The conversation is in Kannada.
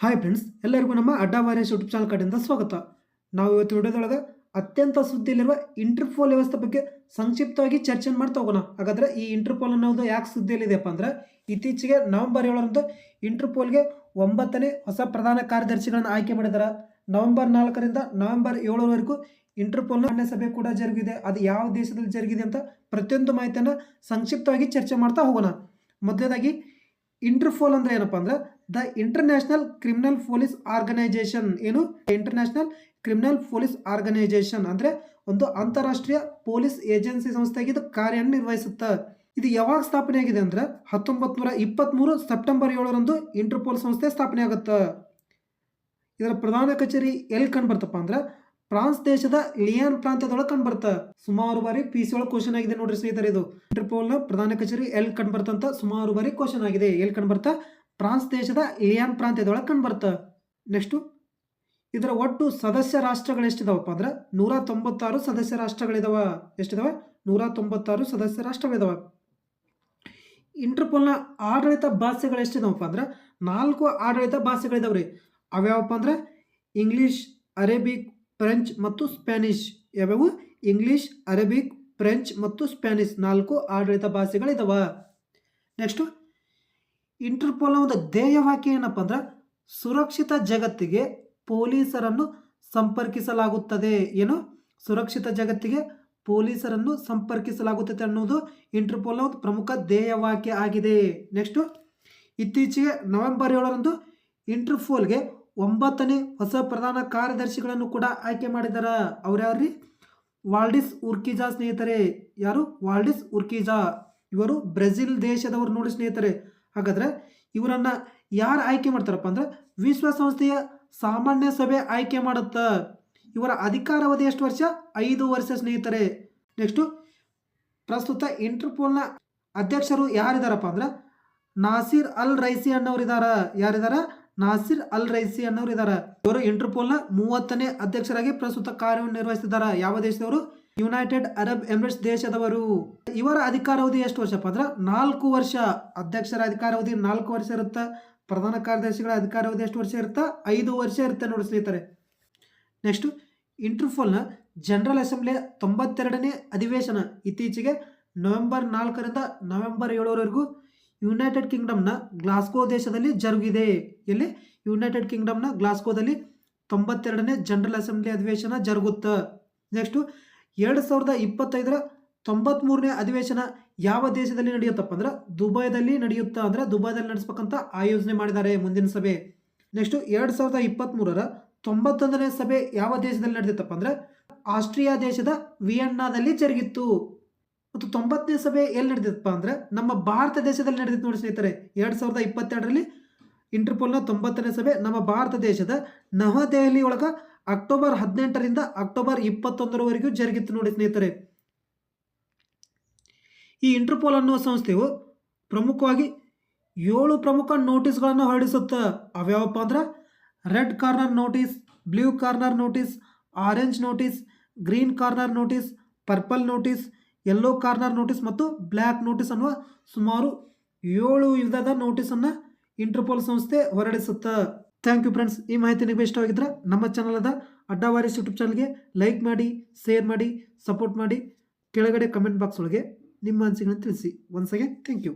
ಹಾಯ್ ಫ್ರೆಂಡ್ಸ್ ಎಲ್ಲರಿಗೂ ನಮ್ಮ ಅಡ್ಡ ಯೂಟ್ಯೂಬ್ ಚಾನಲ್ ಕಡೆಯಿಂದ ಸ್ವಾಗತ. ನಾವು ಇವತ್ತು ವಿಡಿಯೋದೊಳಗೆ ಅತ್ಯಂತ ಸುದ್ದಿಯಲ್ಲಿರುವ ಇಂಟರ್ಪೋಲ್ ವ್ಯವಸ್ಥೆ ಬಗ್ಗೆ ಸಂಕ್ಷಿಪ್ತವಾಗಿ ಚರ್ಚೆ ಮಾಡ್ತಾ ಹೋಗೋಣ. ಹಾಗಾದ್ರೆ ಈ ಇಂಟರ್ಪೋಲ್ ಅನ್ನೋದು ಯಾಕೆ ಸುದ್ದಿಯಲ್ಲಿದೆಯಪ್ಪ ಅಂದ್ರೆ, ಇತ್ತೀಚೆಗೆ ನವೆಂಬರ್ ಏಳರಂದು ಇಂಟರ್ಪೋಲ್ಗೆ ಒಂಬತ್ತನೇ ಹೊಸ ಪ್ರಧಾನ ಕಾರ್ಯದರ್ಶಿಗಳನ್ನು ಆಯ್ಕೆ ಮಾಡಿದ್ದಾರೆ ನವೆಂಬರ್ ನಾಲ್ಕರಿಂದ ನವೆಂಬರ್ ಏಳರವರೆಗೂ ಇಂಟರ್ಪೋಲ್ನ ಮಾನ್ಯ ಸಭೆ ಕೂಡ ಜರುಗಿದೆ. ಅದು ಯಾವ ದೇಶದಲ್ಲಿ ಜರುಗಿದೆ ಅಂತ ಪ್ರತಿಯೊಂದು ಮಾಹಿತಿಯನ್ನು ಸಂಕ್ಷಿಪ್ತವಾಗಿ ಚರ್ಚೆ ಮಾಡ್ತಾ ಹೋಗೋಣ. ಮೊದಲನೇದಾಗಿ ಇಂಟರ್ಪೋಲ್ ಅಂದ್ರೆ ಏನಪ್ಪಾ ಅಂದ್ರೆ the international criminal police organisation ಏನು? ಇಂಟರ್ನ್ಯಾಷನಲ್ ಕ್ರಿಮಿನಲ್ ಪೊಲೀಸ್ ಆರ್ಗನೈಸೇಷನ್ ಅಂದ್ರೆ ಒಂದು ಅಂತಾರಾಷ್ಟ್ರೀಯ ಪೊಲೀಸ್ ಏಜೆನ್ಸಿ ಸಂಸ್ಥೆಯಾಗಿ ಇದು ಕಾರ್ಯನಿರ್ವಹಿಸುತ್ತೆ ಇದು ಯಾವಾಗ ಸ್ಥಾಪನೆ ಆಗಿದೆ ಅಂದ್ರೆ ಹತ್ತೊಂಬತ್ತು ನೂರ ಇಪ್ಪತ್ತ್ಮೂರು ಸೆಪ್ಟೆಂಬರ್ ಏಳರಂದು ಇಂಟರ್ಪೋಲ್ ಸಂಸ್ಥೆ ಸ್ಥಾಪನೆ ಆಗುತ್ತೆ. ಇದರ ಪ್ರಧಾನ ಕಚೇರಿ ಎಲ್ಲಿ ಕಂಡು ಬರ್ತಪ್ಪ ಅಂದ್ರೆ ಫ್ರಾನ್ಸ್ ದೇಶದ ಲಿಯಾನ್ ಪ್ರಾಂತ್ಯದೊಳಗೆ ಕಂಡು ಬರುತ್ತೆ. ಸುಮಾರು ಬಾರಿ ಪಿ ಸಿ ಒಳಗೆ ಕ್ವಶನ್ ಆಗಿದೆ ನೋಡ್ರಿ ಸ್ನೇಹಿತರೆ ಇದು. ಇಂಟರ್ಪೋಲ್ನ ಪ್ರಧಾನ ಕಚೇರಿ ಎಲ್ಲಿ ಕಂಡು ಬರ್ತಂತ ಸುಮಾರು ಬಾರಿ ಕ್ವಶನ್ ಆಗಿದೆ. ಎಲ್ಲಿ ಕಂಡು ಬರ್ತಾ? ಫ್ರಾನ್ಸ್ ದೇಶದ ಲಿಯಾನ್ ಪ್ರಾಂತ್ಯದೊಳಗೆ ಕಂಡು ಬರುತ್ತೆ ನೆಕ್ಸ್ಟು, ಇದರ ಒಟ್ಟು ಸದಸ್ಯ ರಾಷ್ಟ್ರಗಳು ಎಷ್ಟಿದಾವಪ್ಪ ಅಂದ್ರೆ ನೂರ ತೊಂಬತ್ತಾರು ಸದಸ್ಯ ರಾಷ್ಟ್ರಗಳಿದಾವ. ಎಷ್ಟಿದಾವೆ? ನೂರ ತೊಂಬತ್ತಾರು ಸದಸ್ಯ ರಾಷ್ಟ್ರಗಳಿದಾವೆ. ಇಂಟರ್ಪೋಲ್ನ ಆಡಳಿತ ಭಾಷೆಗಳು ಎಷ್ಟಿದಾವಪ್ಪ ಅಂದ್ರೆ ನಾಲ್ಕು ಆಡಳಿತ ಭಾಷೆಗಳಿದಾವೆ ರೀ ಅವ್ಯಾವಪ್ಪ ಅಂದ್ರೆ ಇಂಗ್ಲೀಷ್, ಅರೇಬಿಕ್, ಫ್ರೆಂಚ್ ಮತ್ತು ಸ್ಪ್ಯಾನಿಷ್. ಯಾವ್ಯಾವು? ಇಂಗ್ಲೀಷ್, ಅರೇಬಿಕ್, ಫ್ರೆಂಚ್ ಮತ್ತು ಸ್ಪ್ಯಾನಿಷ್ ನಾಲ್ಕು ಆಡಳಿತ ಭಾಷೆಗಳಿದಾವ. ನೆಕ್ಸ್ಟು ಇಂಟರ್ಪೋಲ್ನ ಒಂದು ಧ್ಯೇಯವಾಕ್ಯ ಏನಪ್ಪ ಅಂದ್ರೆ, ಸುರಕ್ಷಿತ ಜಗತ್ತಿಗೆ ಪೊಲೀಸರನ್ನು ಸಂಪರ್ಕಿಸಲಾಗುತ್ತದೆ ಏನು? ಸುರಕ್ಷಿತ ಜಗತ್ತಿಗೆ ಪೊಲೀಸರನ್ನು ಸಂಪರ್ಕಿಸಲಾಗುತ್ತದೆ ಅನ್ನೋದು ಇಂಟರ್ಪೋಲ್ನ ಒಂದು ಪ್ರಮುಖ ಧ್ಯೇಯವಾಕ್ಯ ಆಗಿದೆ. ನೆಕ್ಸ್ಟು ಇತ್ತೀಚೆಗೆ ನವೆಂಬರ್ ಏಳರಂದು ಇಂಟರ್ಪೋಲ್ಗೆ ಒಂಬತ್ತನೇ ಹೊಸ ಪ್ರಧಾನ ಕಾರ್ಯದರ್ಶಿಗಳನ್ನು ಕೂಡ ಆಯ್ಕೆ ಮಾಡಿದ್ದಾರೆ ಅವ್ರು ಯಾರ್ರಿ? ವಾಲ್ಡಿಸ್ ಉರ್ಕಿಜಾ ಸ್ನೇಹಿತರೆ. ಯಾರು? ವಾಲ್ಡಿಸ್ ಉರ್ಕಿಜಾ. ಇವರು ಬ್ರೆಜಿಲ್ ದೇಶದವರು ನೋಡಿ ಸ್ನೇಹಿತರೆ. ಹಾಗಾದ್ರೆ ಇವರನ್ನ ಯಾರು ಆಯ್ಕೆ ಮಾಡ್ತಾರಪ್ಪ ಅಂದ್ರೆ ವಿಶ್ವಸಂಸ್ಥೆಯ ಸಾಮಾನ್ಯ ಸಭೆ ಆಯ್ಕೆ ಮಾಡುತ್ತಾ. ಇವರ ಅಧಿಕಾರಾವಧಿ ಎಷ್ಟು ವರ್ಷ? ಐದು ವರ್ಷ, ಸ್ನೇಹಿತರೆ. ನೆಕ್ಸ್ಟು ಪ್ರಸ್ತುತ ಇಂಟರ್ಪೋಲ್ನ ಅಧ್ಯಕ್ಷರು ಯಾರಿದಾರಪ್ಪ ಅಂದ್ರೆ ನಾಸಿರ್ ಅಲ್ ರೈಸಿ ಅನ್ನೋರಿದಾರ. ಯಾರಿದಾರ? ನಾಸಿರ್ ಅಲ್ ರೈಸಿ ಅನ್ನೋರು ಇದಾರೆ ಇವರು ಇಂಟರ್ಪೋಲ್ನ ಮೂವತ್ತನೇ ಅಧ್ಯಕ್ಷರಾಗಿ ಪ್ರಸ್ತುತ ಕಾರ್ಯನಿರ್ವಹಿಸಿದ್ದಾರೆ ಯಾವ ದೇಶದವರು? ಯುನೈಟೆಡ್ ಅರಬ್ ಎಮಿರೇಟ್ಸ್ ದೇಶದವರು. ಇವರ ಅಧಿಕಾರಾವಧಿ ಎಷ್ಟು ವರ್ಷಪ್ಪ ಅಂದ್ರೆ ನಾಲ್ಕು ವರ್ಷ. ಅಧ್ಯಕ್ಷರ ಅಧಿಕಾರಾವಧಿ ನಾಲ್ಕು ವರ್ಷ ಇರುತ್ತೆ? ಪ್ರಧಾನ ಕಾರ್ಯದರ್ಶಿಗಳ ಅಧಿಕಾರಾವಧಿ ಎಷ್ಟು ವರ್ಷ ಇರುತ್ತೆ? ಐದು ವರ್ಷ ಇರುತ್ತೆ ನೋಡಿ ಸ್ನೇಹಿತರೆ. ನೆಕ್ಸ್ಟು ಇಂಟರ್ಫೋಲ್ನ ಜನರಲ್ ಅಸೆಂಬ್ಲಿಯ ತೊಂಬತ್ತೆರಡನೇ ಅಧಿವೇಶನ. ಇತ್ತೀಚೆಗೆ ನವೆಂಬರ್ ನಾಲ್ಕರಿಂದ ನವೆಂಬರ್ ಏಳರವರೆಗೂ ಯುನೈಟೆಡ್ ಕಿಂಗ್ಡಮ್ನ ಗ್ಲಾಸ್ಕೋ ದೇಶದಲ್ಲಿ ಜರುಗಿದೆ. ಎಲ್ಲಿ? ಯುನೈಟೆಡ್ ಕಿಂಗ್ಡಮ್ನ ಗ್ಲಾಸ್ಕೋದಲ್ಲಿ ತೊಂಬತ್ತೆರಡನೇ ಜನರಲ್ ಅಸೆಂಬ್ಲಿ ಅಧಿವೇಶನ ಜರುಗುತ್ತೆ? ನೆಕ್ಸ್ಟು ಎರಡು ಸಾವಿರದ ಇಪ್ಪತ್ತೈದರ ತೊಂಬತ್ಮೂರನೇ ಅಧಿವೇಶನ ಯಾವ ದೇಶದಲ್ಲಿ ನಡೆಯುತ್ತಪ್ಪ ಅಂದ್ರೆ ದುಬೈದಲ್ಲಿ ನಡೆಯುತ್ತಾ ಅಂದ್ರೆ ದುಬೈದಲ್ಲಿ ನಡೆಸ್ಬೇಕಂತ ಆಯೋಜನೆ ಮಾಡಿದ್ದಾರೆ ಮುಂದಿನ ಸಭೆ. ನೆಕ್ಸ್ಟು ಎರಡು ಸಾವಿರದ ಇಪ್ಪತ್ತ್ಮೂರರ ತೊಂಬತ್ತೊಂದನೇ ಸಭೆ ಯಾವ ದೇಶದಲ್ಲಿ ನಡೆದಿತ್ತಪ್ಪ ಅಂದ್ರೆ ಆಸ್ಟ್ರಿಯಾ ದೇಶದ ವಿಯೆನ್ನಾದಲ್ಲಿ ಜರುಗಿತ್ತು. ಮತ್ತು ತೊಂಬತ್ತನೇ ಸಭೆ ಎಲ್ಲಿ ನಡೆದಿತ್ತಪ್ಪ ಅಂದ್ರೆ ನಮ್ಮ ಭಾರತ ದೇಶದಲ್ಲಿ ನಡೆದಿತ್ತು ನೋಡಿ ಸ್ನೇಹಿತರೆ, ಎರಡು ಸಾವಿರದ ಇಪ್ಪತ್ತೆರಡರಲ್ಲಿ ಇಂಟರ್ಪೋಲ್ನ ತೊಂಬತ್ತನೇ ಸಭೆ ನಮ್ಮ ಭಾರತ ದೇಶದ ನವದೆಹಲಿ ಅಕ್ಟೋಬರ್ ಹದಿನೆಂಟರಿಂದ ಅಕ್ಟೋಬರ್ ಇಪ್ಪತ್ತೊಂದರವರೆಗೂ ಜರುಗಿತ್ತು ನೋಡಿ ಸ್ನೇಹಿತರೆ. ಈ ಇಂಟರ್ಪೋಲ್ ಅನ್ನುವ ಸಂಸ್ಥೆಯು ಪ್ರಮುಖವಾಗಿ ಏಳು ಪ್ರಮುಖ ನೋಟಿಸ್ಗಳನ್ನು ಹೊರಡಿಸುತ್ತೆ. ಅವ್ಯಾವಪ್ಪ ಅಂದ್ರೆ red corner notice, blue corner notice, orange notice, green corner notice, purple notice, yellow corner notice ಮತ್ತು ಬ್ಲ್ಯಾಕ್ ನೋಟಿಸ್ ಅನ್ನುವ ಸುಮಾರು ಏಳು ವಿಧದ ನೋಟಿಸನ್ನು ಇಂಟರ್ಪೋಲ್ ಸಂಸ್ಥೆ ಹೊರಡಿಸುತ್ತೆ. ಥ್ಯಾಂಕ್ ಯು ಫ್ರೆಂಡ್ಸ್ ಈ ಮಾಹಿತಿ ನಿಮಗೆ ಇಷ್ಟವಾಗಿದ್ದರೆ ನಮ್ಮ ಚಾನಲದ ಅಡ್ಡಾವಾರಿಸ್ ಯೂಟ್ಯೂಬ್ ಚಾನಲ್ಗೆ ಲೈಕ್ ಮಾಡಿ ಶೇರ್ ಮಾಡಿ ಸಪೋರ್ಟ್ ಮಾಡಿ. ಕೆಳಗಡೆ ಕಮೆಂಟ್ ಬಾಕ್ಸ್ ಒಳಗೆ ನಿಮ್ಮ ಅನಿಸಿಕೆಗಳನ್ನು ತಿಳಿಸಿ. Once again thank you